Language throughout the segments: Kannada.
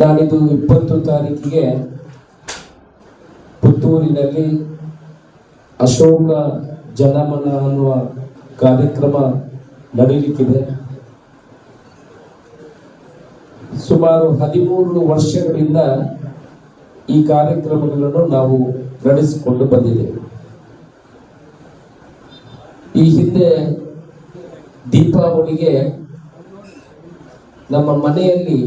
ನಾನಿದು ಇಪ್ಪತ್ತು ತಾರೀಕಿಗೆ ಪುತ್ತೂರಿನಲ್ಲಿ ಅಶೋಕ ಜನಮನ ಅನ್ನುವ ಕಾರ್ಯಕ್ರಮ ನಡೀಲಿಕ್ಕಿದೆ. ಸುಮಾರು ಹದಿಮೂರು ವರ್ಷಗಳಿಂದ ಈ ಕಾರ್ಯಕ್ರಮಗಳನ್ನು ನಾವು ನಡೆಸಿಕೊಂಡು ಬಂದಿದ್ದೇವೆ. ಈ ಹಿಂದೆ ದೀಪಾವಳಿಗೆ ನಮ್ಮ ಮನೆಯಲ್ಲಿ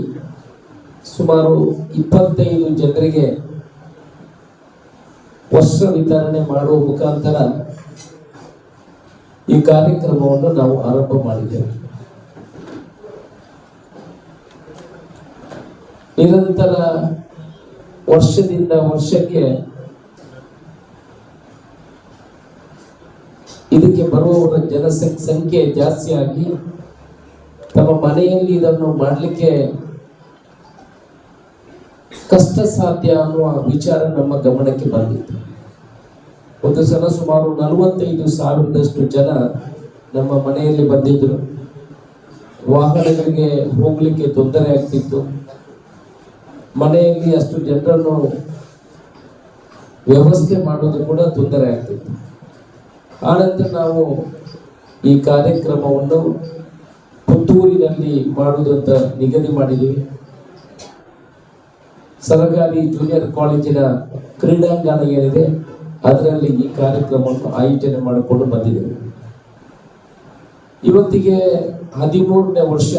ಸುಮಾರು ಇಪ್ಪತ್ತೈದು ಜನರಿಗೆ ವಸ್ತ್ರ ವಿತರಣೆ ಮಾಡುವ ಮುಖಾಂತರ ಈ ಕಾರ್ಯಕ್ರಮವನ್ನು ನಾವು ಆರಂಭ ಮಾಡಿದ್ದೇವೆ. ನಿರಂತರ ವರ್ಷದಿಂದ ವರ್ಷಕ್ಕೆ ಇದಕ್ಕೆ ಬರುವವರ ಜನಸಂಖ್ಯೆ ಸಂಖ್ಯೆ ಜಾಸ್ತಿ ಆಗಿ ತಮ್ಮ ಮನೆಯಲ್ಲಿ ಇದನ್ನು ಮಾಡಲಿಕ್ಕೆ ಕಷ್ಟ ಸಾಧ್ಯ ಅನ್ನುವ ವಿಚಾರ ನಮ್ಮ ಗಮನಕ್ಕೆ ಬಂದಿತ್ತು. ಒಂದು ಸಲ ಸುಮಾರು ನಲವತ್ತೈದು ಸಾವಿರದಷ್ಟು ಜನ ನಮ್ಮ ಮನೆಯಲ್ಲಿ ಬಂದಿದ್ದರು ವಾಹನಗಳಿಗೆ ಹೋಗಲಿಕ್ಕೆ ತೊಂದರೆ ಆಗ್ತಿತ್ತು. ಮನೆಯಲ್ಲಿ ಅಷ್ಟು ಜನರನ್ನು ವ್ಯವಸ್ಥೆ ಮಾಡೋದು ಕೂಡ ತೊಂದರೆ ಆಗ್ತಿತ್ತು. ಆನಂತರ ನಾವು ಈ ಕಾರ್ಯಕ್ರಮವನ್ನು ಪುತ್ತೂರಿನಲ್ಲಿ ಮಾಡುವುದಂತ ನಿಗದಿ ಮಾಡಿದ್ದೀವಿ. ಸರ್ಕಾರಿ ಜೂನಿಯರ್ ಕಾಲೇಜಿನ ಕ್ರೀಡಾಂಗಣ ಏನಿದೆ, ಅದರಲ್ಲಿ ಈ ಕಾರ್ಯಕ್ರಮವನ್ನು ಆಯೋಜನೆ ಮಾಡಿಕೊಂಡು ಬಂದಿದ್ದೇವೆ ಇವತ್ತಿಗೆ ಹದಿಮೂರನೇ ವರ್ಷ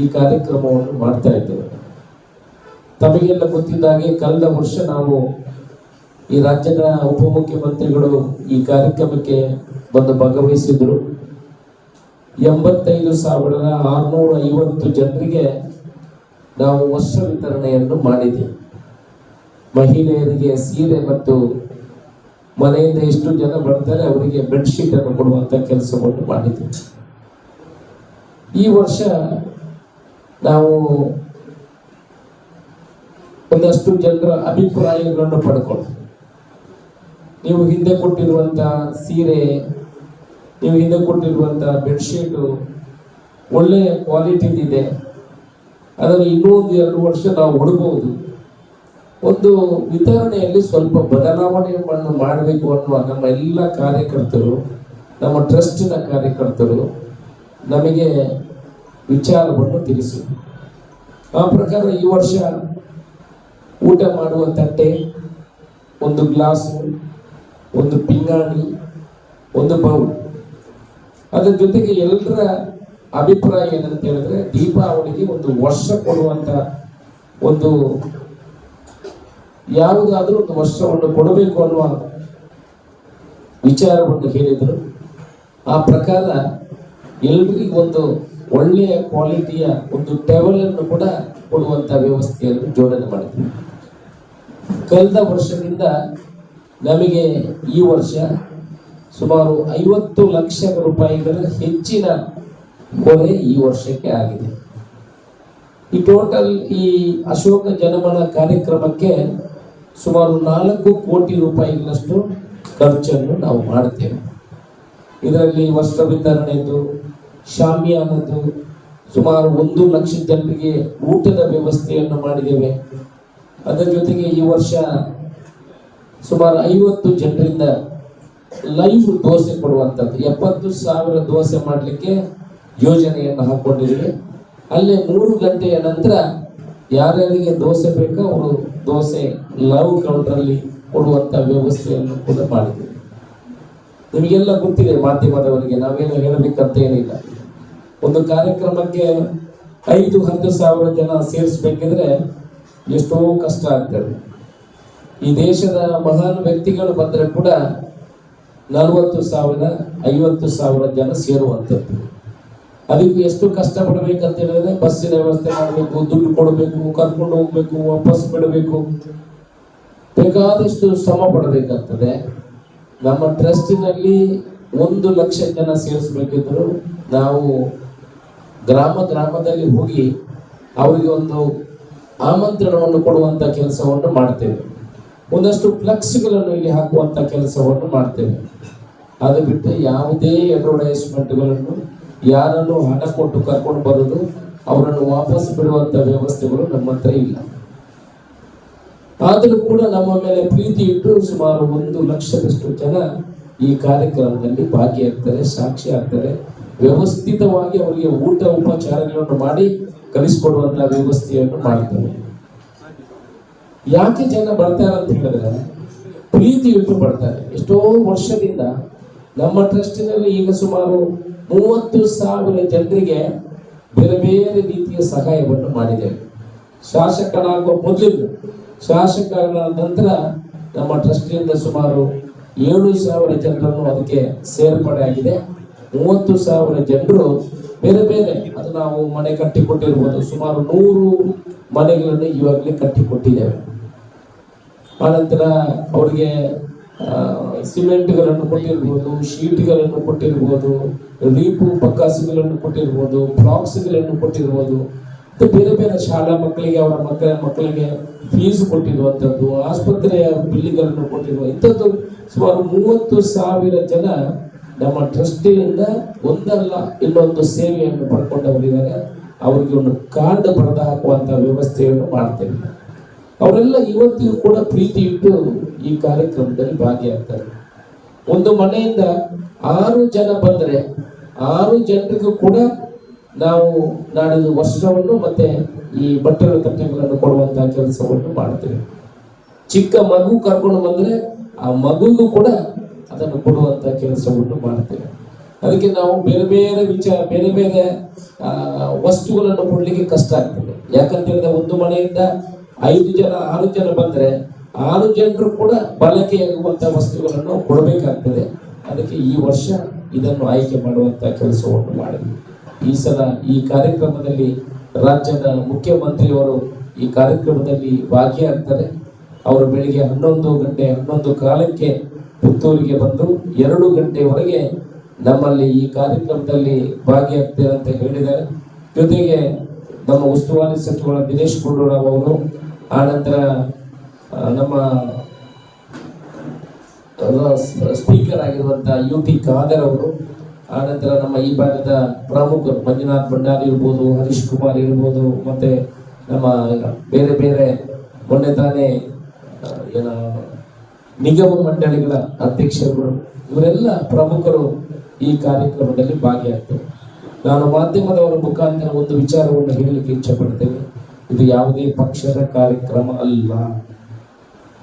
ಈ ಕಾರ್ಯಕ್ರಮವನ್ನು ಮಾಡ್ತಾ ಇದ್ದೇವೆ. ತಮಗೆಲ್ಲ ಗೊತ್ತಿದ್ದ ಹಾಗೆ ಕಳೆದ ವರ್ಷ ನಾವು ಈ ರಾಜ್ಯದ ಉಪಮುಖ್ಯಮಂತ್ರಿಗಳು ಈ ಕಾರ್ಯಕ್ರಮಕ್ಕೆ ಬಂದು ಭಾಗವಹಿಸಿದ್ರು. ಎಂಬತ್ತೈದು ಸಾವಿರದ ಆರುನೂರ ಐವತ್ತು ಜನರಿಗೆ ನಾವು ವರ್ಷ ವಿತರಣೆಯನ್ನು ಮಾಡಿದ್ದೇವೆ ಮಹಿಳೆಯರಿಗೆ ಸೀರೆ ಮತ್ತು ಮನೆಯಿಂದ ಎಷ್ಟು ಜನ ಬರ್ತಾರೆ ಅವರಿಗೆ ಬೆಡ್ಶೀಟ್ ಅನ್ನು ಕೊಡುವಂತ ಕೆಲಸವನ್ನು ಮಾಡಿದ್ದೇವೆ. ಈ ವರ್ಷ ನಾವು ಒಂದಷ್ಟು ಜನರ ಅಭಿಪ್ರಾಯಗಳನ್ನು ಪಡ್ಕೊಂಡು ನೀವು ಹಿಂದೆ ಕೊಟ್ಟಿರುವಂತ ಸೀರೆ, ನೀವು ಹಿಂದೆ ಕೊಟ್ಟಿರುವಂತ ಬೆಡ್ಶೀಟು ಒಳ್ಳೆಯ ಕ್ವಾಲಿಟಿದಿದೆ ಅದನ್ನು ಇನ್ನೂ ಎರಡು ವರ್ಷ ನಾವು ಉಡಬಹುದು ಒಂದು ವಿತರಣೆಯಲ್ಲಿ ಸ್ವಲ್ಪ ಬದಲಾವಣೆಗಳನ್ನು ಮಾಡಬೇಕು ಅನ್ನುವ ನಮ್ಮ ಎಲ್ಲ ಕಾರ್ಯಕರ್ತರು, ನಮ್ಮ ಟ್ರಸ್ಟಿನ ಕಾರ್ಯಕರ್ತರು ನಮಗೆ ವಿಚಾರವನ್ನು ತಿಳಿಸಿ ಆ ಪ್ರಕಾರ ಈ ವರ್ಷ ಊಟ ಮಾಡುವ ತಟ್ಟೆ, ಒಂದು ಗ್ಲಾಸು, ಒಂದು ಪಿಂಗಾಣಿ, ಒಂದು ಬೌಲ್. ಅದರ ಜೊತೆಗೆ ಎಲ್ಲರ ಅಭಿಪ್ರಾಯ ಏನಂತ ಹೇಳಿದ್ರೆ, ದೀಪಾವಳಿಗೆ ಒಂದು ವರ್ಷ ಕೊಡುವಂತ ಒಂದು ಯಾವುದಾದ್ರೂ ಒಂದು ವರ್ಷವನ್ನು ಕೊಡಬೇಕು ಅನ್ನುವ ವಿಚಾರವನ್ನು ಹೇಳಿದರು. ಆ ಪ್ರಕಾರ ಎಲ್ರಿಗೂ ಒಂದು ಒಳ್ಳೆಯ ಕ್ವಾಲಿಟಿಯ ಒಂದು ಟೆವಲ್ ಅನ್ನು ಕೂಡ ಕೊಡುವಂತ ವ್ಯವಸ್ಥೆಯನ್ನು ಜೋಡಣೆ ಮಾಡಿದ್ವಿ ಕಳೆದ ವರ್ಷದಿಂದ ನಮಗೆ ಈ ವರ್ಷ ಸುಮಾರು ಐವತ್ತು ಲಕ್ಷ ರೂಪಾಯಿಗಳ ಹೆಚ್ಚಿನ ಹೊರೆ ಈ ವರ್ಷಕ್ಕೆ ಆಗಿದೆ. ಈ ಟೋಟಲ್ ಈ ಅಶೋಕ ಜನಮನ ಕಾರ್ಯಕ್ರಮಕ್ಕೆ ಸುಮಾರು ನಾಲ್ಕು ಕೋಟಿ ರೂಪಾಯಿಗಳಷ್ಟು ಖರ್ಚನ್ನು ನಾವು ಮಾಡ್ತೇವೆ ಇದರಲ್ಲಿ ವಸ್ತ್ರ ವಿತರಣೆದು ಶಾಮಿಯಾನದ್ದು ಸುಮಾರು ಒಂದು ಲಕ್ಷ ಜನರಿಗೆ ಊಟದ ವ್ಯವಸ್ಥೆಯನ್ನು ಮಾಡಿದ್ದೇವೆ. ಅದರ ಜೊತೆಗೆ ಈ ವರ್ಷ ಸುಮಾರು ಐವತ್ತು ಜನರಿಂದ ಲೈವ್ ದೋಸೆ ಕೊಡುವಂಥದ್ದು. ಎಪ್ಪತ್ತು ಸಾವಿರ ದೋಸೆ ಮಾಡಲಿಕ್ಕೆ ಯೋಜನೆಯನ್ನು ಹಾಕ್ಕೊಂಡಿದ್ದೀವಿ ಅಲ್ಲೇ ಮೂರು ಗಂಟೆಯ ನಂತರ ಯಾರ್ಯಾರಿಗೆ ದೋಸೆ ಬೇಕೋ ಅವರು ದೋಸೆ ಲವ್ ಕೌಂಟ್ರಲ್ಲಿ ಕೊಡುವಂಥ ವ್ಯವಸ್ಥೆಯನ್ನು ಕೂಡ ಮಾಡಿದೆ ನಿಮಗೆಲ್ಲ ಗೊತ್ತಿದೆ ಮಾಧ್ಯಮದವರಿಗೆ, ನಾವೇನು ಹೇಳಬೇಕಂತ ಏನಿಲ್ಲ ಒಂದು ಕಾರ್ಯಕ್ರಮಕ್ಕೆ ಐದು, ಹತ್ತು ಸಾವಿರ ಜನ ಸೇರಿಸ್ಬೇಕಿದ್ರೆ ಎಷ್ಟೋ ಕಷ್ಟ ಆಗ್ತದೆ. ಈ ದೇಶದ ಮಹಾನ್ ವ್ಯಕ್ತಿಗಳು ಬಂದರೆ ಕೂಡ ನಲವತ್ತು ಸಾವಿರ, ಐವತ್ತು ಸಾವಿರ ಜನ ಸೇರುವಂಥದ್ದು. ಅದಕ್ಕೆ ಎಷ್ಟು ಕಷ್ಟ ಪಡಬೇಕಂತ ಹೇಳಿದ್ರೆ ಬಸ್ಸಿನ ವ್ಯವಸ್ಥೆ ಮಾಡಬೇಕು, ದುಡ್ಡು ಕೊಡಬೇಕು, ಕರ್ಕೊಂಡು ಹೋಗ್ಬೇಕು, ವಾಪಸ್ ಬಿಡಬೇಕು. ಬೇಕಾದಷ್ಟು ಶ್ರಮ ಪಡಬೇಕಾಗ್ತದೆ. ನಮ್ಮ ಟ್ರಸ್ಟಿನಲ್ಲಿ ಒಂದು ಲಕ್ಷ ಜನ ಸೇರಿಸ್ಬೇಕಿದ್ರು ನಾವು ಗ್ರಾಮ ಗ್ರಾಮದಲ್ಲಿ ಹೋಗಿ ಅವರಿಗೆ ಒಂದು ಆಮಂತ್ರಣವನ್ನು ಕೊಡುವಂತ ಕೆಲಸವನ್ನು ಮಾಡ್ತೇವೆ. ಒಂದಷ್ಟು ಫ್ಲೆಕ್ಸ್ಗಳನ್ನು ಇಲ್ಲಿ ಹಾಕುವಂತ ಕೆಲಸವನ್ನು ಮಾಡ್ತೇವೆ. ಅದು ಬಿಟ್ಟು ಯಾವುದೇ ಅಡ್ವರ್ಟೈಸ್ಮೆಂಟ್ಗಳನ್ನು ಯಾರನ್ನು ಹಣ ಕೊಟ್ಟು ಕರ್ಕೊಂಡು ಬರೋದು, ಅವರನ್ನು ವಾಪಸ್ ಬಿಡುವಂತ ವ್ಯವಸ್ಥೆಗಳು ನಮ್ಮ ಹತ್ರ ಇಲ್ಲ. ಆದರೂ ಕೂಡ ನಮ್ಮ ಮೇಲೆ ಪ್ರೀತಿ ಇಟ್ಟು ಸುಮಾರು ಒಂದು ಲಕ್ಷದಷ್ಟು ಜನ ಈ ಕಾರ್ಯಕ್ರಮದಲ್ಲಿ ಭಾಗಿಯಾಗ್ತಾರೆ ಸಾಕ್ಷಿ ಆಗ್ತಾರೆ ವ್ಯವಸ್ಥಿತವಾಗಿ ಅವರಿಗೆ ಊಟ, ಉಪಚಾರಗಳನ್ನು ಮಾಡಿ ಕಲಿಸಿಕೊಡುವಂತಹ ವ್ಯವಸ್ಥೆಯನ್ನು ಮಾಡ್ತಾರೆ. ಯಾಕೆ ಜನ ಬರ್ತಾರೆ ಅಂತ ಹೇಳಿದ್ರೆ, ಪ್ರೀತಿ ಇಟ್ಟು ಬರ್ತಾರೆ. ಎಷ್ಟೋ ವರ್ಷದಿಂದ ನಮ್ಮ ಟ್ರಸ್ಟಿನಲ್ಲಿ ಈಗ ಸುಮಾರು ಮೂವತ್ತು ಸಾವಿರ ಜನರಿಗೆ ಬೇರೆ ಬೇರೆ ರೀತಿಯ ಸಹಾಯವನ್ನು ಮಾಡಿದ್ದೇವೆ. ಶಾಸಕನಾಗುವ ಮೊದಲು ಶಾಸಕರ ನಂತರ ನಮ್ಮ ಟ್ರಸ್ಟಿಯಿಂದ ಸುಮಾರು ಏಳು ಸಾವಿರ ಜನರನ್ನು ಅದಕ್ಕೆ ಸೇರ್ಪಡೆ ಆಗಿದೆ. ಮೂವತ್ತು ಸಾವಿರ ಜನರು ಬೇರೆ ಬೇರೆ, ಅದು ನಾವು ಮನೆ ಕಟ್ಟಿಕೊಟ್ಟಿರ್ಬೋದು. ಸುಮಾರು ನೂರು ಮನೆಗಳನ್ನು ಇವಾಗಲೇ ಕಟ್ಟಿಕೊಟ್ಟಿದ್ದೇವೆ. ಆನಂತರ ಅವರಿಗೆ ಸಿಮೆಂಟ್ಗಳನ್ನು ಕೊಟ್ಟಿರ್ಬೋದು, ಶೀಟ್ಗಳನ್ನು ಕೊಟ್ಟಿರ್ಬೋದು, ರೀಪು ಪಕ್ಕಾಸುಗಳನ್ನು ಕೊಟ್ಟಿರ್ಬೋದು ಬ್ಲಾಕ್ಸ್ಗಳನ್ನು ಕೊಟ್ಟಿರ್ಬೋದು. ಮತ್ತು ಬೇರೆ ಬೇರೆ ಶಾಲಾ ಮಕ್ಕಳಿಗೆ, ಅವರ ಮಕ್ಕಳ ಮಕ್ಕಳಿಗೆ ಫೀಸ್ ಕೊಟ್ಟಿರುವಂಥದ್ದು, ಆಸ್ಪತ್ರೆಯ ಬಿಲ್ಗಳನ್ನು ಕೊಟ್ಟಿರುವ ಇಂಥದ್ದು ಸುಮಾರು ಮೂವತ್ತು ಸಾವಿರ ಜನ ನಮ್ಮ ಟ್ರಸ್ಟಿಯಿಂದ ಒಂದಲ್ಲ, ಇನ್ನೊಂದು ಸೇವೆಯನ್ನು ಪಡ್ಕೊಂಡವರಿದ್ದಾರೆ ಅವರಿಗೆ ಒಂದು ಕಾರ್ಡ್ ಬರೆದು ಹಾಕುವಂಥ ವ್ಯವಸ್ಥೆಯನ್ನು ಮಾಡ್ತೇವೆ. ಅವರೆಲ್ಲ ಇವತ್ತಿಗೂ ಕೂಡ ಪ್ರೀತಿ ಇಟ್ಟು ಈ ಕಾರ್ಯಕ್ರಮದಲ್ಲಿ ಭಾಗಿಯಾಗ್ತಾರೆ. ಒಂದು ಮನೆಯಿಂದ ಆರು ಜನ ಬಂದರೆ ಆರು ಜನರಿಗೂ ಕೂಡ ನಾವು ನಾಡಿದ ವಸ್ತ್ರವನ್ನು ಮತ್ತೆ ಈ ಬಟ್ಟೆಗಳ ತಟ್ಟೆಗಳನ್ನು ಕೊಡುವಂತಹ ಕೆಲಸವನ್ನು ಮಾಡ್ತೇವೆ. ಚಿಕ್ಕ ಮಗು ಕರ್ಕೊಂಡು ಬಂದರೆ ಆ ಮಗುಗೂ ಕೂಡ ಅದನ್ನು ಕೊಡುವಂತಹ ಕೆಲಸವನ್ನು ಮಾಡ್ತೇವೆ. ಅದಕ್ಕೆ ನಾವು ಬೇರೆ ಬೇರೆ ವಿಚಾರ, ಬೇರೆ ಬೇರೆ ವಸ್ತುಗಳನ್ನು ಕೊಡ್ಲಿಕ್ಕೆ ಕಷ್ಟ ಆಗ್ತದೆ. ಯಾಕಂತ ಹೇಳಿದ್ರೆ ಒಂದು ಮನೆಯಿಂದ ಐದು ಜನ, ಆರು ಜನ ಬಂದ್ರೆ ಆರು ಜನರು ಕೂಡ ಬಳಕೆಯಾಗುವಂತ ವಸ್ತುಗಳನ್ನು ಕೊಡಬೇಕಾಗ್ತದೆ. ಅದಕ್ಕೆ ಈ ವರ್ಷ ಇದನ್ನು ಆಯ್ಕೆ ಮಾಡುವಂತ ಕೆಲಸವನ್ನು ಮಾಡಿದ್ವಿ. ಈ ಸಲ ಈ ಕಾರ್ಯಕ್ರಮದಲ್ಲಿ ರಾಜ್ಯದ ಮುಖ್ಯಮಂತ್ರಿಯವರು ಈ ಕಾರ್ಯಕ್ರಮದಲ್ಲಿ ಭಾಗಿಯಾಗ್ತಾರೆ. ಅವರು ಬೆಳಿಗ್ಗೆ ಹನ್ನೊಂದು ಗಂಟೆ ಹನ್ನೊಂದು ಕಾಲಕ್ಕೆ ಪುತ್ತೂರಿಗೆ ಬಂದು ಎರಡು ಗಂಟೆವರೆಗೆ ನಮ್ಮಲ್ಲಿ ಈ ಕಾರ್ಯಕ್ರಮದಲ್ಲಿ ಭಾಗಿಯಾಗ್ತಾರೆ ಅಂತ ಹೇಳಿದ್ದಾರೆ. ಜೊತೆಗೆ ನಮ್ಮ ಉಸ್ತುವಾರಿ ಸಚಿವರ ದಿನೇಶ್ ಗುಂಡೂರಾವ್ ಅವರು ಆನಂತರ ನಮ್ಮ ಸ್ಪೀಕರ್ ಆಗಿರುವಂತಹ ಯು ಪಿ ಖಾದರ್ ಅವರು, ಆನಂತರ ನಮ್ಮ ಈ ಭಾಗದ ಪ್ರಮುಖರು, ಮಂಜುನಾಥ್ ಭಂಡಾರಿ ಇರ್ಬೋದು, ಹರೀಶ್ ಕುಮಾರ್ ಇರ್ಬೋದು, ಮತ್ತೆ ನಮ್ಮ ಬೇರೆ ಬೇರೆ ಮೊನ್ನೆ ತಾನೇ ಏನ, ನಿಗಮ ಮಂಡಳಿಗಳ ಅಧ್ಯಕ್ಷರುಗಳು, ಇವರೆಲ್ಲ ಪ್ರಮುಖರು ಈ ಕಾರ್ಯಕ್ರಮದಲ್ಲಿ ಭಾಗಿಯಾಗ್ತಾರೆ. ನಾನು ಮಾಧ್ಯಮದವರ ಮುಖಾಂತರ ಒಂದು ವಿಚಾರವನ್ನು ಹೇಳಲಿಕ್ಕೆ ಇಚ್ಛಪಡ್ತೇನೆ. ಇದು ಯಾವುದೇ ಪಕ್ಷದ ಕಾರ್ಯಕ್ರಮ ಅಲ್ಲ.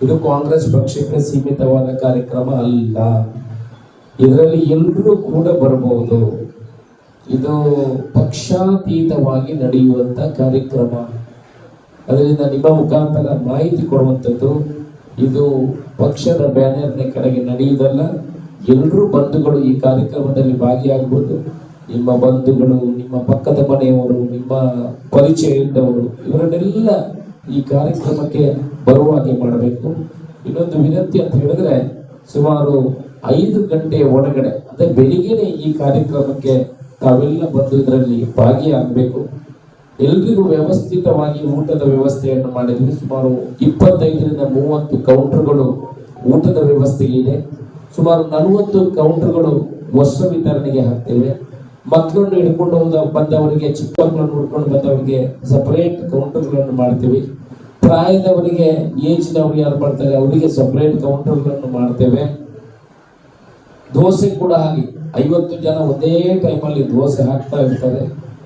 ಇದು ಕಾಂಗ್ರೆಸ್ ಪಕ್ಷಕ್ಕೆ ಸೀಮಿತವಾದ ಕಾರ್ಯಕ್ರಮ ಅಲ್ಲ. ಇದರಲ್ಲಿ ಎಲ್ಲರೂ ಕೂಡ ಬರಬಹುದು. ಇದು ಪಕ್ಷಾತೀತವಾಗಿ ನಡೆಯುವಂತ ಕಾರ್ಯಕ್ರಮ. ಅದರಿಂದ ನಿಮ್ಮ ಮುಖಾಂತರ ಮಾಹಿತಿ ಕೊಡುವಂಥದ್ದು, ಇದು ಪಕ್ಷದ ಬ್ಯಾನರ್ನ ಕೆಳಗೆ ನಡೆಯುವುದಲ್ಲ, ಎಲ್ಲರೂ ಬಂಧುಗಳು ಈ ಕಾರ್ಯಕ್ರಮದಲ್ಲಿ ಭಾಗಿಯಾಗಬಹುದು. ನಿಮ್ಮ ಬಂಧುಗಳು, ನಿಮ್ಮ ಪಕ್ಕದ ಮನೆಯವರು, ನಿಮ್ಮ ಪರಿಚಯ ಇದ್ದವರು ಇವರನ್ನೆಲ್ಲ ಈ ಕಾರ್ಯಕ್ರಮಕ್ಕೆ ಬರುವ ಹಾಗೆ ಮಾಡಬೇಕು. ಇನ್ನೊಂದು ವಿನಂತಿ ಅಂತ ಹೇಳಿದ್ರೆ, ಸುಮಾರು ಐದು ಗಂಟೆಯ ಒಳಗಡೆ ಅಂದರೆ ಬೆಳಿಗ್ಗೆನೆ ಈ ಕಾರ್ಯಕ್ರಮಕ್ಕೆ ತಾವೆಲ್ಲ ಬಂದು ಇದರಲ್ಲಿ ಭಾಗಿಯಾಗಬೇಕು. ಎಲ್ರಿಗೂ ವ್ಯವಸ್ಥಿತವಾಗಿ ಊಟದ ವ್ಯವಸ್ಥೆಯನ್ನು ಮಾಡಿದ್ವಿ. ಸುಮಾರು ಇಪ್ಪತ್ತೈದರಿಂದ ಮೂವತ್ತು ಕೌಂಟರ್ಗಳು ಊಟದ ವ್ಯವಸ್ಥೆ ಇದೆ. ಸುಮಾರು ನಲವತ್ತು ಕೌಂಟರ್ಗಳು ವಸ್ತ್ರ ವಿತರಣೆಗೆ ಹಾಕ್ತೇವೆ. ಮಕ್ಕಳನ್ನು ಹಿಡ್ಕೊಂಡು ಬಂದವರಿಗೆ, ಚಿಕ್ಕ ಮಕ್ಕಳನ್ನು ಹಿಡ್ಕೊಂಡು ಬಂದವರಿಗೆ ಸಪರೇಟ್ ಕೌಂಟರ್ಗಳನ್ನು ಮಾಡ್ತೀವಿ. ಪ್ರಾಯದವರಿಗೆ, ಏಜ್ನವ್ರು ಯಾರು ಬರ್ತಾರೆ ಅವರಿಗೆ ಸಪರೇಟ್ ಕೌಂಟರ್ಗಳನ್ನು ಮಾಡ್ತೇವೆ. ದೋಸೆ ಕೂಡ ಹಾಗೆ. ಐವತ್ತು ಜನ ಒಂದೇ ಟೈಮಲ್ಲಿ ದೋಸೆ ಹಾಕ್ತಾ ಇರ್ತಾರೆ.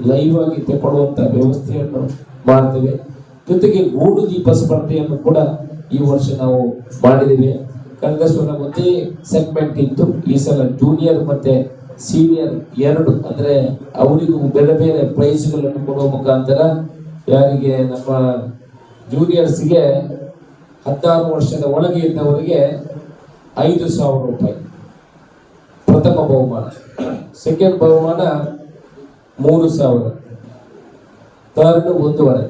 ಲೈವ್ ಆಗಿ ತಗೊಳ್ಳುವಂತ ವ್ಯವಸ್ಥೆಯನ್ನು ಮಾಡ್ತೇವೆ. ಜೊತೆಗೆ ಗೂಡು ದೀಪ ಸ್ಪರ್ಧೆಯನ್ನು ಕೂಡ ಈ ವರ್ಷ ನಾವು ಮಾಡಿದ್ದೇವೆ. ಕಳೆದ ಒಂದೇ ಸೆಗ್ಮೆಂಟ್ ಇತ್ತು. ಈ ಸಲ ಜೂನಿಯರ್ ಮತ್ತೆ ಸೀನಿಯರ್ ಎರಡು, ಅಂದ್ರೆ ಅವರಿಗೂ ಬೇರೆ ಬೇರೆ ಪ್ರೈಸ್ಗಳನ್ನು ಕೊಡುವ ಮುಖಾಂತರ ಯಾರಿಗೆ ನಮ್ಮ ಜೂನಿಯರ್ಸ್ಗೆ ಹದಿನಾರು ವರ್ಷದ ಒಳಗೆ ಇದ್ದವರಿಗೆ ಐದು ಸಾವಿರ ರೂಪಾಯಿ ಪ್ರಥಮ ಬಹುಮಾನ. ಸೆಕೆಂಡ್ ಬಹುಮಾನ ಮೂರು ಸಾವಿರ. ಥರ್ಡ್ ಒಂದೂವರೆ.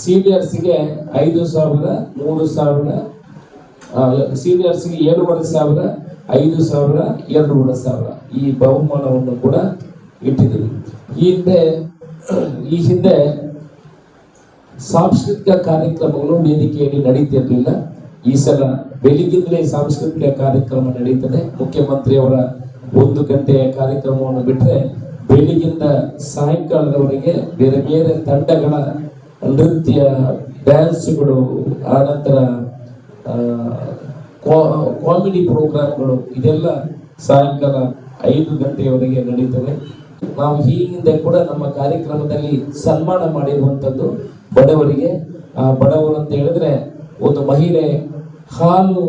ಸೀನಿಯರ್ಸ್ಗೆ ಐದು ಸಾವಿರ, ಮೂರು ಸಾವಿರ ಸೀನಿಯರ್ಸ್ಗೆ ಏಳುವರೆ ಸಾವಿರ ಐದು ಸಾವಿರ ಎರಡೂವರೆ ಸಾವಿರ ಈ ಬಹುಮಾನವನ್ನು ಕೂಡ ಇಟ್ಟಿದ್ದೀವಿ. ಈ ಹಿಂದೆ ಈ ಹಿಂದೆ ಸಾಂಸ್ಕೃತಿಕ ಕಾರ್ಯಕ್ರಮಗಳು ವೇದಿಕೆಯಲ್ಲಿ ನಡೀತಿರ್ಲಿಲ್ಲ. ಈ ಸಲ ಬೆಳಿಗ್ಗಿಂದಲೇ ಸಾಂಸ್ಕೃತಿಕ ಕಾರ್ಯಕ್ರಮ ನಡೀತದೆ. ಮುಖ್ಯಮಂತ್ರಿಯವರ ಒಂದು ಗಂಟೆಯ ಕಾರ್ಯಕ್ರಮವನ್ನು ಬಿಟ್ಟರೆ ಬೆಳಿಗ್ಗಿಂದ ಸಾಯಂಕಾಲದವರೆಗೆ ಬೇರೆ ಬೇರೆ ತಂಡಗಳ ನೃತ್ಯ, ಡ್ಯಾನ್ಸ್ಗಳು ಆನಂತರ ಕಾಮಿಡಿ ಪ್ರೋಗ್ರಾಮ್ಗಳು ಇದೆಲ್ಲ ಸಾಯಂಕಾಲ ಐದು ಗಂಟೆಯವರೆಗೆ ನಡೀತವೆ. ನಾವು ಈ ಕೂಡ ನಮ್ಮ ಕಾರ್ಯಕ್ರಮದಲ್ಲಿ ಸನ್ಮಾನ ಮಾಡಿರುವಂಥದ್ದು ಬಡವರಿಗೆ. ಬಡವರು ಅಂತ ಹೇಳಿದ್ರೆ ಒಂದು ಮಹಿಳೆ ಹಾಲು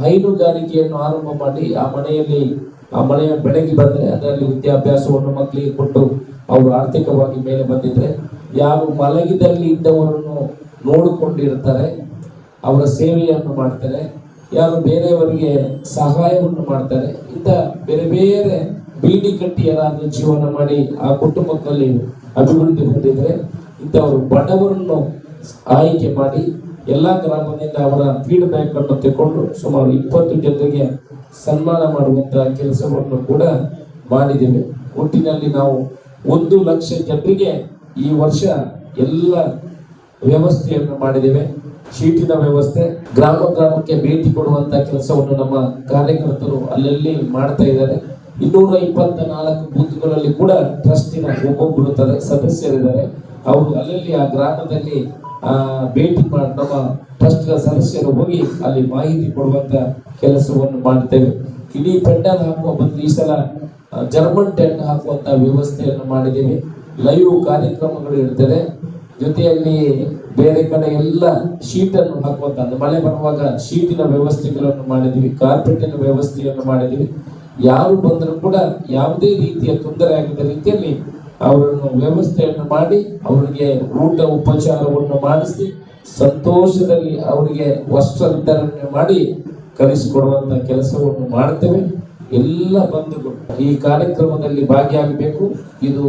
ಹೈನುಗಾರಿಕೆಯನ್ನು ಆರಂಭ ಮಾಡಿ ಆ ಮನೆಯಲ್ಲಿ, ಆ ಮನೆಯ ಬೆಳಗ್ಗೆ ಬಂದರೆ ಅದರಲ್ಲಿ ವಿದ್ಯಾಭ್ಯಾಸವನ್ನು ಮಕ್ಕಳಿಗೆ ಕೊಟ್ಟು ಅವರು ಆರ್ಥಿಕವಾಗಿ ಮೇಲೆ ಬಂದಿದ್ರೆ ಯಾರು ಮಲಗಿದಲ್ಲಿ ಇದ್ದವರನ್ನು ನೋಡಿಕೊಂಡಿರ್ತಾರೆ, ಅವರ ಸೇವೆಯನ್ನು ಮಾಡ್ತಾರೆ. ಯಾರು ಬೇರೆಯವರಿಗೆ ಸಹಾಯವನ್ನು ಮಾಡ್ತಾರೆ. ಇಂಥ ಬೇರೆ ಬೇರೆ ಬೀಡಿ ಕಟ್ಟಿಯರಾದ ಜೀವನ ಮಾಡಿ ಆ ಕುಟುಂಬದಲ್ಲಿ ಅಭಿವೃದ್ಧಿ ಹೊಂದಿದ್ರೆ ಇಂಥವರು ಬಡವರನ್ನು ಆಯ್ಕೆ ಮಾಡಿ ಎಲ್ಲ ಗ್ರಾಮದಿಂದ ಅವರ ಫೀಡ್ಬ್ಯಾಕ್ ಅನ್ನು ತಗೊಂಡು ಸುಮಾರು ಇಪ್ಪತ್ತು ಜನರಿಗೆ ಸನ್ಮಾನ ಮಾಡುವಂತಹ ಕೆಲಸವನ್ನು ಕೂಡ ಮಾಡಿದ್ದೇವೆ. ಒಟ್ಟಿನಲ್ಲಿ ನಾವು ಒಂದು ಲಕ್ಷ ಜನರಿಗೆ ಈ ವರ್ಷ ಎಲ್ಲ ವ್ಯವಸ್ಥೆಯನ್ನು ಮಾಡಿದ್ದೇವೆ. ಶೀಟಿನ ವ್ಯವಸ್ಥೆ, ಗ್ರಾಮ ಗ್ರಾಮಕ್ಕೆ ಭೇಟಿ ಕೊಡುವಂತ ಕೆಲಸವನ್ನು ನಮ್ಮ ಕಾರ್ಯಕರ್ತರು ಅಲ್ಲಲ್ಲಿ ಮಾಡ್ತಾ ಇದ್ದಾರೆ. ಇನ್ನೂರ ಇಪ್ಪತ್ತ ನಾಲ್ಕು ಬೂತ್ಗಳಲ್ಲಿ ಕೂಡ ಟ್ರಸ್ಟಿನ ಒಬ್ಬೊಬ್ಬರು ಸದಸ್ಯರಿದ್ದಾರೆ. ಅವರು ಅಲ್ಲಲ್ಲಿ ಆ ಗ್ರಾಮದಲ್ಲಿ ಭೇಟಿ ಮಾಡಿ, ನಮ್ಮ ಟ್ರಸ್ಟ್ನ ಸದಸ್ಯರು ಹೋಗಿ ಅಲ್ಲಿ ಮಾಹಿತಿ ಕೊಡುವಂತ ಕೆಲಸವನ್ನು ಮಾಡ್ತೇವೆ. ಇಡೀ ಪೆಂಡಲ್ ಹಾಕುವ ಬದಲು ಈ ಸಲ ಜರ್ಮನ್ ಟೆಂಟ್ ಹಾಕುವಂತ ವ್ಯವಸ್ಥೆಯನ್ನು ಮಾಡಿದ್ದೇವೆ. ಲೈವ್ ಕಾರ್ಯಕ್ರಮಗಳು ಇರ್ತದೆ. ಜೊತೆಯಲ್ಲಿ ಬೇರೆ ಕಡೆ ಎಲ್ಲ ಶೀಟನ್ನು ಹಾಕುವಂತ ಮಳೆ ಬರುವಾಗ ಶೀಟಿನ ವ್ಯವಸ್ಥೆಗಳನ್ನು ಮಾಡಿದ್ವಿ ಕಾರ್ಪೆಟಿನ ವ್ಯವಸ್ಥೆಯನ್ನು ಮಾಡಿದ್ವಿ ಯಾರು ಬಂದರೂ ಕೂಡ ಯಾವುದೇ ರೀತಿಯ ತೊಂದರೆ ಆಗದ ರೀತಿಯಲ್ಲಿ ಅವರನ್ನು ವ್ಯವಸ್ಥೆಯನ್ನು ಮಾಡಿ, ಅವರಿಗೆ ಊಟ ಉಪಚಾರವನ್ನು ಮಾಡಿಸಿ, ಸಂತೋಷದಲ್ಲಿ ಅವರಿಗೆ ವಸ್ತ್ರ ವಿತರಣೆ ಮಾಡಿ ಕಲಿಸಿಕೊಡುವಂತ ಕೆಲಸವನ್ನು ಮಾಡ್ತೇವೆ. ಎಲ್ಲ ಬಂಧುಗಳು ಈ ಕಾರ್ಯಕ್ರಮದಲ್ಲಿ ಭಾಗಿಯಾಗಬೇಕು. ಇದು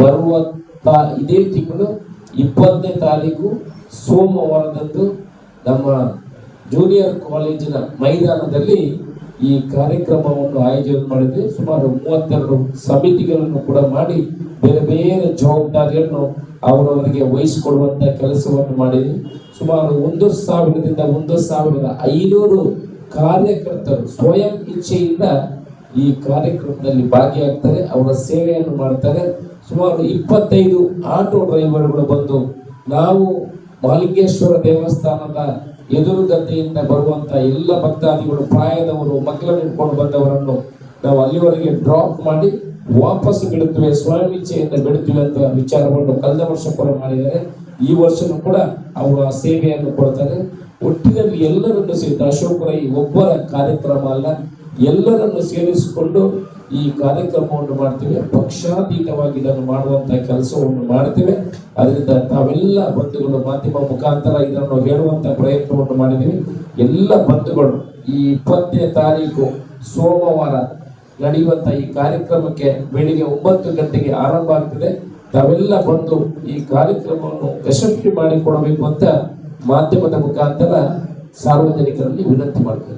ಬರುವ ಇದೇ ತಿಂಗಳು ಇಪ್ಪತ್ತನೇ ತಾರೀಕು ಸೋಮವಾರದಂದು ನಮ್ಮ ಜೂನಿಯರ್ ಕಾಲೇಜಿನ ಮೈದಾನದಲ್ಲಿ ಈ ಕಾರ್ಯಕ್ರಮವನ್ನು ಆಯೋಜನೆ ಮಾಡಿದ್ವಿ. ಸುಮಾರು ಮೂವತ್ತೆರಡು ಸಮಿತಿಗಳನ್ನು ಕೂಡ ಮಾಡಿ ಬೇರೆ ಬೇರೆ ಜವಾಬ್ದಾರಿಯನ್ನು ಅವರವರಿಗೆ ವಹಿಸಿಕೊಡುವಂಥ ಕೆಲಸವನ್ನು ಮಾಡಿದ್ವಿ. ಸುಮಾರು ಒಂದು ಸಾವಿರದಿಂದ ಒಂದು ಸಾವಿರದ ಐನೂರು ಕಾರ್ಯಕರ್ತರು ಸ್ವಯಂ ಇಚ್ಛೆಯಿಂದ ಈ ಕಾರ್ಯಕ್ರಮದಲ್ಲಿ ಭಾಗಿಯಾಗ್ತಾರೆ. ಅವರ ಸೇವೆಯನ್ನು ಮಾಡ್ತಾರೆ. ಸುಮಾರು ಇಪ್ಪತ್ತೈದು ಆಟೋ ಡ್ರೈವರ್ಗಳು ಬಂದು ನಾವು ಮಾಲಿಂಗೇಶ್ವರ ದೇವಸ್ಥಾನದ ಎದುರು ಗದ್ದೆಯಿಂದ ಬರುವಂಥ ಎಲ್ಲ ಭಕ್ತಾದಿಗಳು, ಪ್ರಾಯದವರು, ಮಕ್ಕಳನ್ನು ಇಟ್ಕೊಂಡು ಬಂದವರನ್ನು ನಾವು ಅಲ್ಲಿವರೆಗೆ ಡ್ರಾಪ್ ಮಾಡಿ ವಾಪಸ್ ಬಿಡುತ್ತೇವೆ. ಸ್ವಯಂ ಇಚ್ಛೆಯಿಂದ ಬಿಡುತ್ತೇವೆ ಅಂತ ವಿಚಾರವನ್ನು ಕಳೆದ ವರ್ಷ ಕೂಡ ಮಾಡಿದ್ದಾರೆ. ಈ ವರ್ಷನೂ ಕೂಡ ಅವರು ಆ ಸೇವೆಯನ್ನು ಕೊಡ್ತಾರೆ. ಒಟ್ಟಿನಲ್ಲಿ ಎಲ್ಲರನ್ನು ಸೇರಿದ ಅಶೋಕ್ ರೈ ಒಬ್ಬರ ಕಾರ್ಯಕ್ರಮ ಅಲ್ಲ, ಎಲ್ಲರನ್ನು ಸೇರಿಸಿಕೊಂಡು ಈ ಕಾರ್ಯಕ್ರಮವನ್ನು ಮಾಡ್ತೇವೆ. ಪಕ್ಷಾತೀತವಾಗಿ ಇದನ್ನು ಮಾಡುವಂತ ಕೆಲಸವನ್ನು ಮಾಡ್ತೇವೆ. ಅದರಿಂದ ತಾವೆಲ್ಲ ಬಂಧುಗಳು ಮಾಧ್ಯಮ ಮುಖಾಂತರ ಇದನ್ನು ಹೇಳುವಂತ ಪ್ರಯತ್ನವನ್ನು ಮಾಡಿದ್ದೀವಿ. ಎಲ್ಲ ಬಂಧುಗಳು ಈ ಇಪ್ಪತ್ತನೇ ತಾರೀಕು ಸೋಮವಾರ ನಡೆಯುವಂತ ಈ ಕಾರ್ಯಕ್ರಮಕ್ಕೆ ಬೆಳಿಗ್ಗೆ ಒಂಬತ್ತು ಗಂಟೆಗೆ ಆರಂಭ ಆಗ್ತದೆ. ತಾವೆಲ್ಲ ಬಂದು ಈ ಕಾರ್ಯಕ್ರಮವನ್ನು ಯಶಸ್ವಿ ಮಾಡಿಕೊಡಬೇಕು ಅಂತ ಮಾಧ್ಯಮದ ಮುಖಾಂತರ ಸಾರ್ವಜನಿಕರಲ್ಲಿ ವಿನಂತಿ ಮಾಡ್ತೇವೆ.